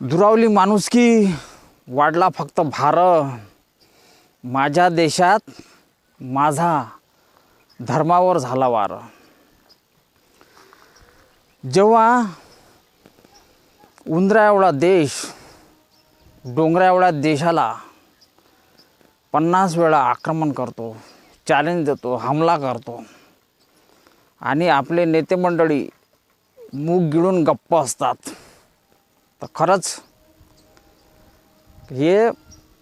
दुरावली माणुसकी वाढला फक्त भार. माझ्या देशात माझा धर्मावर झाला वार. जेव्हा उंदरा एवढा देश डोंगरा एवढ्या देशाला पन्नास वेळा आक्रमण करतो चॅलेंज देतो हमला करतो आणि आपले नेते मंडळी मूग गिळून गप्प असतात. तर खरंच हे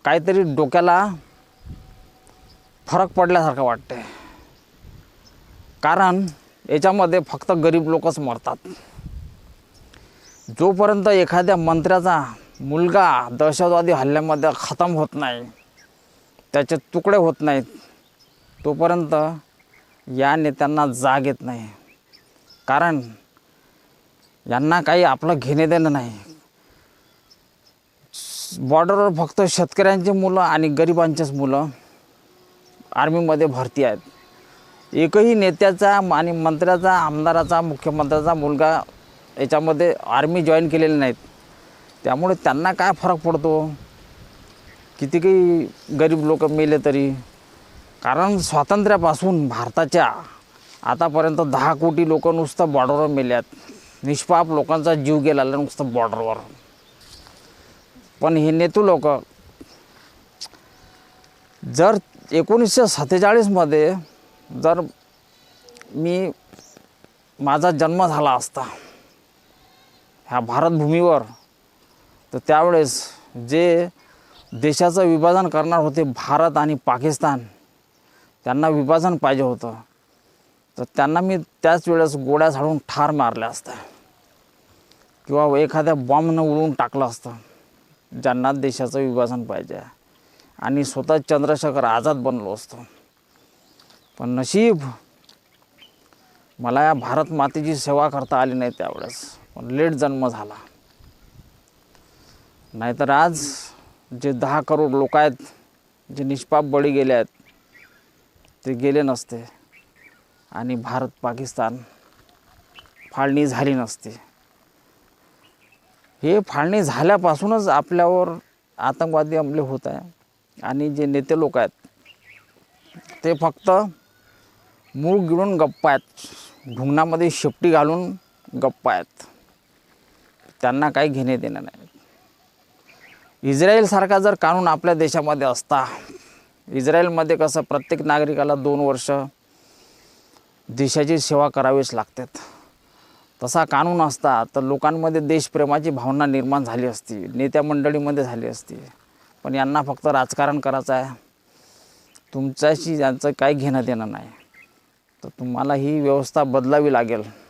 काहीतरी डोक्याला फरक पडल्यासारखं वाटते कारण याच्यामध्ये फक्त गरीब लोकच मरतात. जोपर्यंत एखाद्या मंत्र्याचा मुलगा दहशतवादी हल्ल्यामध्ये खतम होत नाही त्याचे तुकडे होत नाहीत तोपर्यंत या नेत्यांना जाग येत नाही. कारण यांना काही आपलं घेणे देणं नाही. बॉर्डरवर फक्त शेतकऱ्यांची मुलं आणि गरिबांचीच मुलं आर्मीमध्ये भरती आहेत. एकही नेत्याचा आणि मंत्र्याचा आमदाराचा मुख्यमंत्र्याचा मुलगा याच्यामध्ये आर्मी जॉईन केलेले नाहीत. त्यामुळे त्यांना काय फरक पडतो? किती काही गरीब लोक मेले तरी. कारण स्वातंत्र्यापासून भारताच्या आतापर्यंत दहा कोटी लोक नुसतं बॉर्डरवर मेल्यात. निष्पाप लोकांचा जीव गेला नुसतं बॉर्डरवर पण हे नेतू लोक. जर एकोणीसशे सत्तेचाळीसमध्ये जर मी माझा जन्म झाला असता ह्या भारतभूमीवर तर त्यावेळेस जे देशाचं विभाजन करणार होते भारत आणि पाकिस्तान त्यांना विभाजन पाहिजे होतं. तर त्यांना मी त्याच वेळेस गोळ्या झाडून ठार मारल्या असत्या. किंवा एखाद्या बॉम्बनं उडवून टाकलं असतं. ज्यांना देशाचं विभाजन पाहिजे. आणि स्वतः चंद्रशेखर आझाद बनलो असतो. पण नशीब मला या भारत मातेची सेवा करता आली नाही त्यावेळेस. पण लेट जन्म झाला. नाहीतर आज जे दहा करोड लोक आहेत जे निष्पाप बळी गेले आहेत ते गेले नसते. आणि भारत पाकिस्तान फाळणी झाली नसती. हे फाळणी झाल्यापासूनच आपल्यावर आतंकवादी हमले होत आहे. आणि जे नेते लोक आहेत ते फक्त मूळ गिळून गप्प आहेत. ढुंगणामध्ये शेपटी घालून गप्प आहेत. त्यांना काही घेणे देणं नाही. इस्रायलसारखा जर कानून आपल्या देशामध्ये असता इस्रायलमध्ये कसं प्रत्येक नागरिकाला दोन वर्ष देशाची सेवा करावीच लागतात. तसा कानून असता तर लोकांमध्ये देशप्रेमाची भावना निर्माण झाली असती नेत्या मंडळीमध्ये झाली असती. पण यांना फक्त राजकारण करायचं आहे. तुमच्याशी यांचं काही घेणं देणं नाही. तर तुम्हाला ही व्यवस्था बदलावी लागेल.